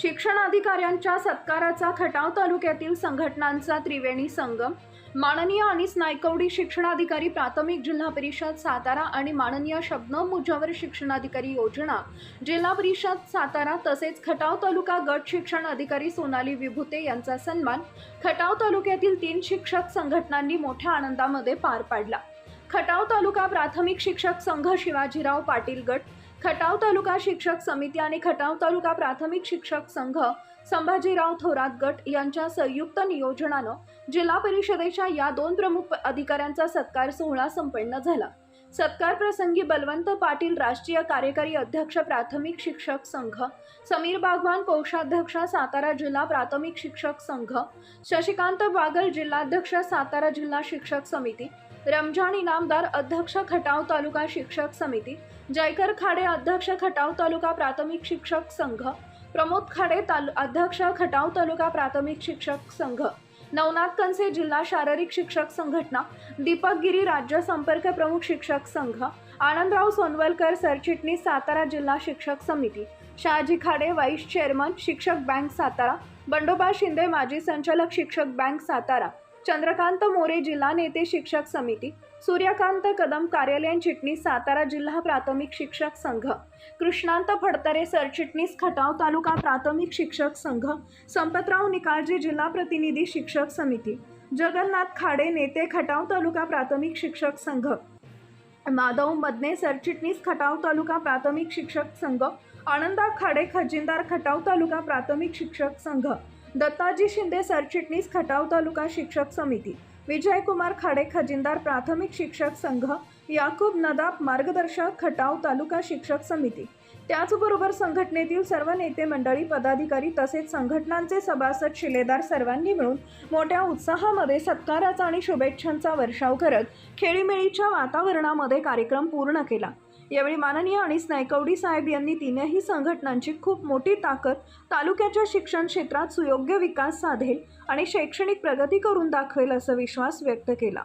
शिक्षण अधिकाऱ्यांच्या सत्काराचा खटाव तालुक्यातील संघटनांचा त्रिवेणी संगम. माननीय अनिस नायकवडी शिक्षणाधिकारी प्राथमिक जिल्हा परिषद सातारा आणि माननीय शबनम मुजावर शिक्षणाधिकारी योजना. जिल्हा परिषद सातारा तसेच खटाव तालुका गट शिक्षण अधिकारी सोनाली विभुते यांचा सन्मान खटाव तालुक्यातील तीन शिक्षक संघटनांनी मोठ्या आनंदामध्ये पार पाडला. खटाव तालुका प्राथमिक शिक्षक संघ शिवाजीराव पाटील गट खटाव तालुका शिक्षक समिती आणि खटाव तालुका प्राथमिक शिक्षक संघ संभाजीराव थोरात गट यांच्या संयुक्त नियोजनानं जिल्हा परिषदेच्या या दोन प्रमुख अधिकाऱ्यांचा सत्कार सोहळा संपन्न झाला. सत्कार प्रसंगी बलवंत पाटील राष्ट्रीय कार्यकारी अध्यक्ष प्राथमिक शिक्षक संघ समीर बागवान कोषाध्यक्ष सातारा जिल्हा प्राथमिक शिक्षक संघ शशिकांत बागल जिल्हाध्यक्ष सातारा जिल्हा शिक्षक समिती रमजान इनामदार अध्यक्ष खटाव तालुका शिक्षक समिती जयकर खाडे अध्यक्ष खटाव तालुका प्राथमिक शिक्षक संघ प्रमोद खाडे तालु अध्यक्ष खटाव तालुका प्राथमिक शिक्षक संघ नवनाथ कनसे जिल्हा शारीरिक शिक्षक संघटना दीपक गिरी राज्य संपर्क प्रमुख शिक्षक संघ आनंदराव सोनवलकर सरचिटणीस सातारा जिल्हा शिक्षक समिती शहाजी खाडे वाईस चेअरमन शिक्षक बँक सातारा बंडोबा शिंदे माजी संचालक शिक्षक बँक सातारा चंद्रकांत मोरे जिल्हा नेते शिक्षक समिती सूर्यकांत कदम कार्यालयीन चिटणीस सातारा जिल्हा प्राथमिक शिक्षक संघ कृष्णांत फडतरे सरचिटणीस खटाव तालुका प्राथमिक शिक्षक संघ संपतराव निकाळजे जिल्हा प्रतिनिधी शिक्षक समिती जगन्नाथ खाडे नेते खटाव तालुका प्राथमिक शिक्षक संघ माधव मदने सरचिटणीस खटाव तालुका प्राथमिक शिक्षक संघ आनंदा खाडे खजिनदार खटाव तालुका प्राथमिक शिक्षक संघ दत्ताजी शिंदे सरचिटणीस खटाव तालुका शिक्षक समिती विजयकुमार खाडे खजिनदार प्राथमिक शिक्षक संघ याकूब नदाब मार्गदर्शक खटाव तालुका शिक्षक समिती. त्याचबरोबर संघटनेतील सर्व नेते मंडळी पदाधिकारी तसेच संघटनांचे सभासद शिलेदार सर्वांनी मिळून मोठ्या उत्साहामध्ये सत्काराचा आणि शुभेच्छांचा वर्षाव करत खेळीमेळीच्या वातावरणामध्ये कार्यक्रम पूर्ण केला. यावेळी माननीय आणि स्नायकवडी साहेब यांनी तीनही संघटनांची खूप मोठी ताकद तालुक्याच्या शिक्षण क्षेत्रात सुयोग्य विकास साधेल आणि शैक्षणिक प्रगती करून दाखवेल असा विश्वास व्यक्त केला.